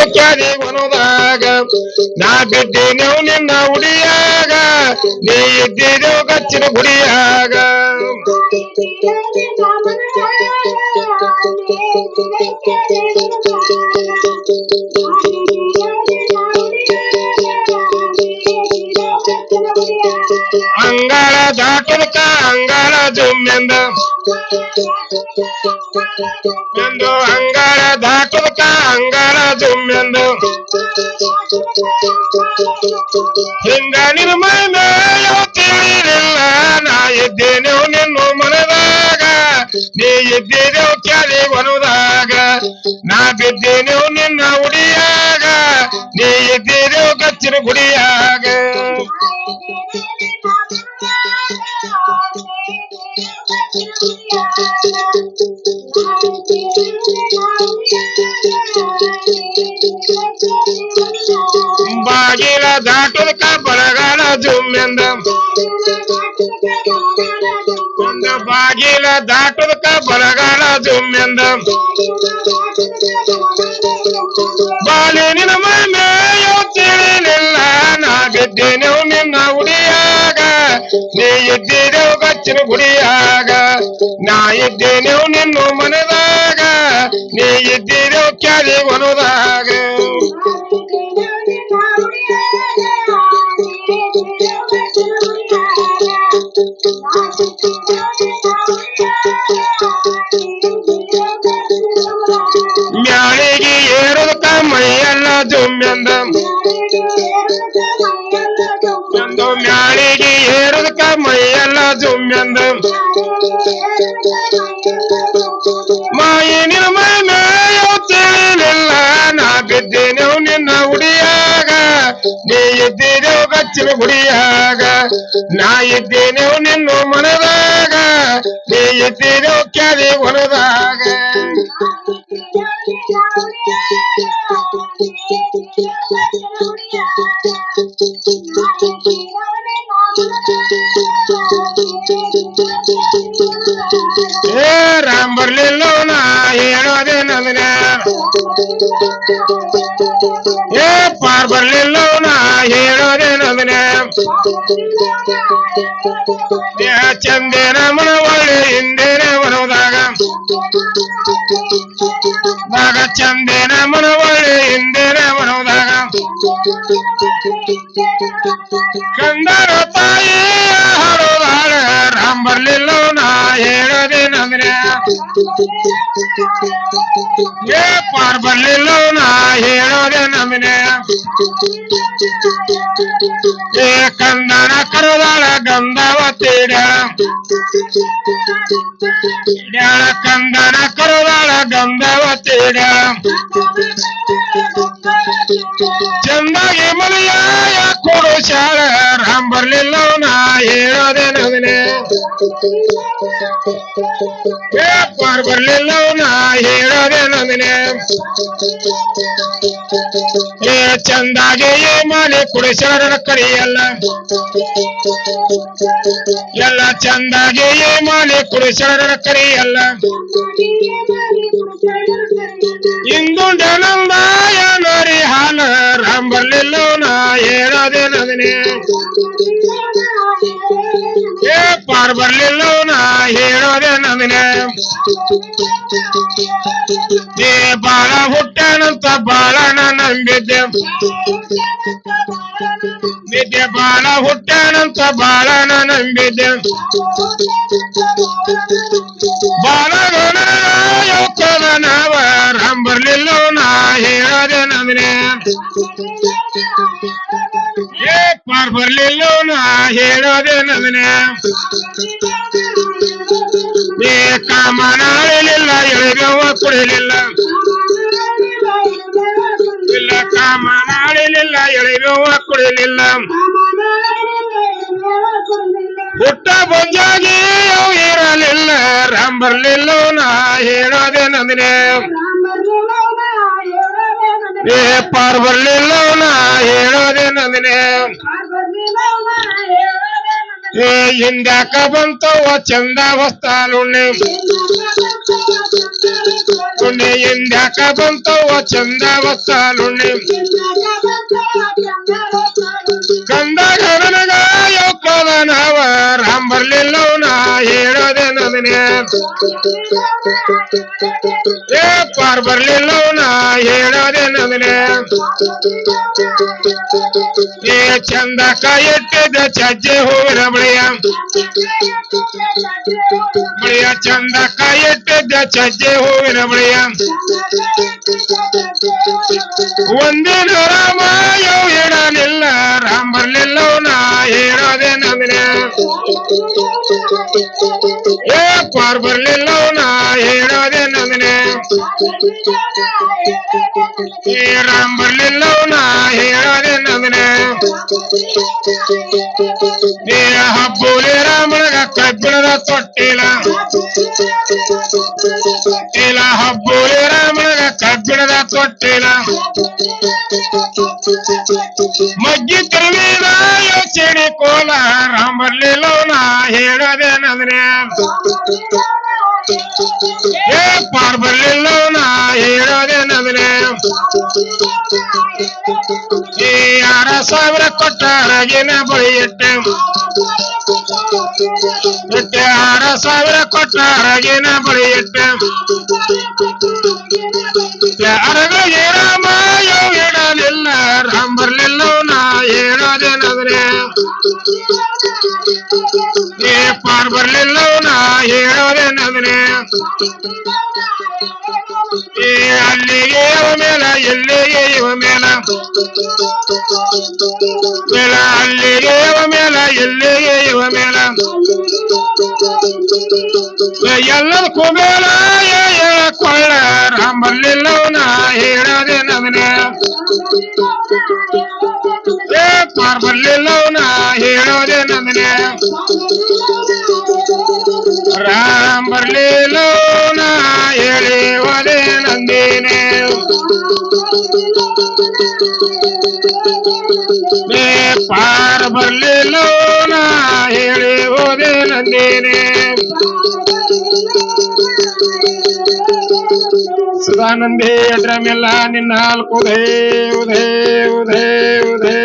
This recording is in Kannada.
ಒನದಾಗ ನಾ ಬಿದ್ದೇನೆವು ನಿನ್ನ ಉಡಿಯಾಗ. ನೀ ಇದ್ದಿದ್ದೆವು ಗಚ್ಚಿನ ಗುಡಿಯಾಗ. ಅಂಗಳ ದಾಟದಕ ಅಂಗಳ ಜುಮ್ಮೆಂದ. ಎಂದು ಅಂಗಳ ದಾಟದಕ ಜುಮ್ಮೆಂದು. ಹಿಂಗ ನಿನ್ನ ಮೈಮೇಯೋ ನಾ ಇದ್ದೇನೆವು ನಿನ್ನ ಮನದಾಗ. ನೀ ಇದ್ದಿದ್ದೆವು ಕ್ಯಾರಿ ಬನದಾಗ ನಾ ಬಿದ್ದೇನೆವು ನಿನ್ನ ಉಡಿಯಾಗ. ನೀ ಇದ್ದಿದ್ದೆವು ಕಚ್ಚಿನ ಗುಡಿಯಾಗ. ಬಾಗಿಲ ದಾಟದಕ ಬರಗಾಲ ಜುಮ್ಮೆಂದ. ಒಂದು ಬಾಗಿಲ ದಾಟದಕ ಬರಗಾಲ ಜುಮ್ಮೆಂದ. ಬಾಲಿನಿನ ಮೈಮೇಯೋ ತಿಳಿಲಿಲ್ಲ ನಾ ಬಿದ್ದೇನೆವು ನಿನ್ನ ಉಡಿಯಾಗ ನೀ ಇದ್ದಿದ್ದೆವು ಗಚ್ಚಿನ ಗುಡಿಯಾಗ. ನಾ ಇದ್ದೇನೆವು ನಿನ್ನ ಮನದಾಗ. ನೀ ಇದ್ದಿದ್ದೆವು ಕ್ಯಾಲಿ ಮೈಯೆಲ್ಲ ಒಂದು ಮ್ಯಾಳಿಗೆ ಏರದಕ ಮೈಯೆಲ್ಲ ಜುಮ್ಮೆಂದ ಮೈ ಮೇಯೋ ತಿಳಿಲಿಲ್ಲ. ನಾ ಬಿದ್ದೇನೆವು ನಿನ್ನ ಉಡಿಯಾಗ ನೀ ಇದ್ದೇನೆವು ಗಚ್ಚಿನ ಗುಡಿಯಾಗ ನಾ ಇದ್ದೇನೆವು ನಿನ್ನ ಮನದಾಗ. ನೀ ಇದ್ದೇನೆವು ಕ್ಯಾದಿ ರಾಮ್ ಬರ್ಲಿಲ್ಲ ನಾ ಹೇಳೋದೆ ನದನ ಏ, ಪಾರ್ ಬರ್ಲಿಲ್ಲೋ ನಾ ಹೇಳೋದೆ ನದನ ಏ, ಚಂದೇನ ಮನ ಒಳ್ಳೆ ಹಿಂದೇನ ಬರೋದಾಗ ನಾಗ ಚಂದೇನ ಮನ ಒಳ್ಳೆ ಹಿಂದೇನ ಬರೋದಾಗ ಕಂದರ ತಾಯಿ ಏ ಪಾರ್ ಬರ್ಲಿಲ್ಲ ಹೇಳೋದೆ ನಮನೆ. ಏ ಕಂದನ ಕರುದಾಳ ಗಂಧವ ಡ್ಯಾಳ ಕಂದನ ಕರುದಾಳ ಗಂಧವತಿ ಚಂದಾಗಿ ಮನೆಯಾಯ ಕೊಡು ಶಾಳ ರಾಮ್ ಬರ್ಲಿಲ್ಲ ಹೇಳೋದೆ ನಮನೆ. ಪಾರ್ ಬರ್ಲಿಲ್ಲ ಹೇಳೋದೆ ನಮನೆ ಏ ಚಂದಾಗೆ ಏ ಮಾಡಿ ಕುಡಿಸರ ಕರಿಯಲ್ಲ ಎಲ್ಲ ಚಂದಾಗೆ ಏ ಮಾಡಿ ಕುಡಿಸರ ಕರಿಯಲ್ಲ ಇಂದು ನಂದಾಯ ಪಾರ್ ಬರ್ಲಿಲ್ಲ ನಾ ಹೇಳೋದೆ ನದನೆ ಏ ಬಾಳ ಹುಟ್ಟನಂತ ಬಾಳ ನಂಬಿದ್ದೆ. ನಿದ್ದೆ ಬಾಳ ಹುಟ್ಟನಂತ ಬಾಳ ನಂಬಿದ್ದೆ. ಬಾಳಗನ ಏ ಬರ್ಲಿಲ್ಲೋ ನಾ ಹೇಳೋದೆ ನದನೆ ಕಾಮನಾಳಲಿಲ್ಲ ಎಳೆದವ ಕುಡಿಲಿಲ್ಲ. ಇಲ್ಲ ಕಾಮನಾಳಲಿಲ್ಲ ಕುಡಿಲಿಲ್ಲ. ಹುಟ್ಟ ಬಂಜಾಗಿ ಅವು ಇರಲಿಲ್ಲ, ರಾಮ್ ಬರ್ಲಿಲ್ಲ ನಾ ಹೇಳೋದೆ ಏ ಪಾರ್ ಬರ್ಲಿಲ್ಲ ನಾ ಹೇಳೋದೆ ಏ ಹಿಂದ್ಯಾಕ ಬಂತವ ಚಂದ ಹೊಸ್ತಾಲುಣ್ಣೆ ಉಣ್ಣೆ ಎಂದ್ಯಾಕ ಬಂತವ ಚಂದ ವಸ್ತಾಲುಣ್ಣೆ ಕಂದ ನನಗ ಯೋಕದ ನಾವ ರಾಮ್ ಬರ್ಲಿಲ್ಲವ ನಾ ಹೇಳೋದೆ ನದನೆ ಏ, ಪಾರ್ ಬರ್ಲಿಲ್ಲವ ನಾ ಹೇಳೋದೆ ನದನೆ ಏ ಚಂದ ಕಾಯಿಟ್ಟಿದ್ದ ಚಜ್ಜೆ ಹೂವಿನ ಬಳಿಯ ಬಳಿಯ ಚಂದ ಕಾಯಿಟ್ಟಿದ್ದ ಚಜ್ಜೆ ಹೂವಿನ ಬಳಿಯ ಒಂದಿನ ರಾಮ ಯೋ ಹೇಳಲಿಲ್ಲ ರಾಮ್ ಬರ್ಲಿಲ್ಲವ ನಾ ಹೇಳೋದೆ ನದನೆ ಏ ಪಾರ್ ಬರ್ಲಿಲ್ಲವ ನಾ ಹೇಳೋದೆ ನದನೆ ಏ ರಾಮ್ ಬರ್ಲಿಲ್ಲವ ನಾ ಹೇಳೋದೆ ನದನೆ ಏ ಹಬ್ಬೂಲಿ ರಾಮನಗ ಕಬ್ಬಿಣದ ತೊಟ್ಟಿಲ ಇಲ್ಲ ಹಬ್ಬೂಲಿ ರಾಮನಗ ಕಬ್ಬಿಣದ ತೊಟ್ಟಿಲ ಮಗ್ಗಿ ತಿರುವಿನ ಯೋಚನೆ ಕೋಲ ರಾಮ್ ಬರ್ಲಿಲ್ಲವ ನಾ ಹೇಳೋದೆ ನದನೆ ಏ ಪಾರ್ ಬರ್ಲಿಲ್ಲವ ನಾ ಹೇಳೋದೆ ನದನೆ ಈ ಆರ ಸಾವಿರ ಕೊಟ್ಟ ರಗಿನ ಬಳಿ ಇಟ್ಟೆ ಆರ ಸಾವಿರ ಕೊಟ್ಟ ರಗಿನ ಬಳಿ ರಾಮ ಹೇಳಲಿಲ್ಲ ರಾಮ್ ಬರ್ಲಿಲ್ಲ, ನಾ ಹೇಳೋದೇನಂದ್ರೆ ಏ ಪಾರ್ ಬರ್ಲಿಲ್ಲ, ನಾ ಹೇಳೋದೆ ನದನೆ ಏ ಅಲ್ಲಿಗೆ ಇವ ಮೇಲ ಎಲ್ಲಿಗೆ ಇವ ಮೇಲ ಮೇಲ ಅಲ್ಲಿಗೆ ಇವ ಮೇಲ ಎಲ್ಲಿಗೆ ಇವ ಮೇಲ ಎಲ್ಲದಕ್ಕೂ ಮೇಲ ಕೊಳ್ಳ ರಾಮ್ ಬರ್ಲಿಲ್ಲವ ನಾ ಹೇಳೋದೆ ನದನೆ ಏ ಪಾರ್ ಬರ್ಲಿಲ್ಲವ ನಾ ಹೇಳೋದೆ ನದನೆ ರಾಮ್ ಬರ್ಲಿಲ್ಲವ ನಾ ಹೇಳಿ ಒದೆ ನಂದಿನೇ ಏ ಪಾರ್ ಬರ್ಲಿಲ್ಲವ ನಾ ಹೇಳಿ ಹೋದೆ ನಂದಿನೇ ಸದಾನಂದೇ ಅಡ್ರಮೆಲ್ಲ ನಿನ್ನ ಹಾಲ್ಕುದೇ ಉದೇ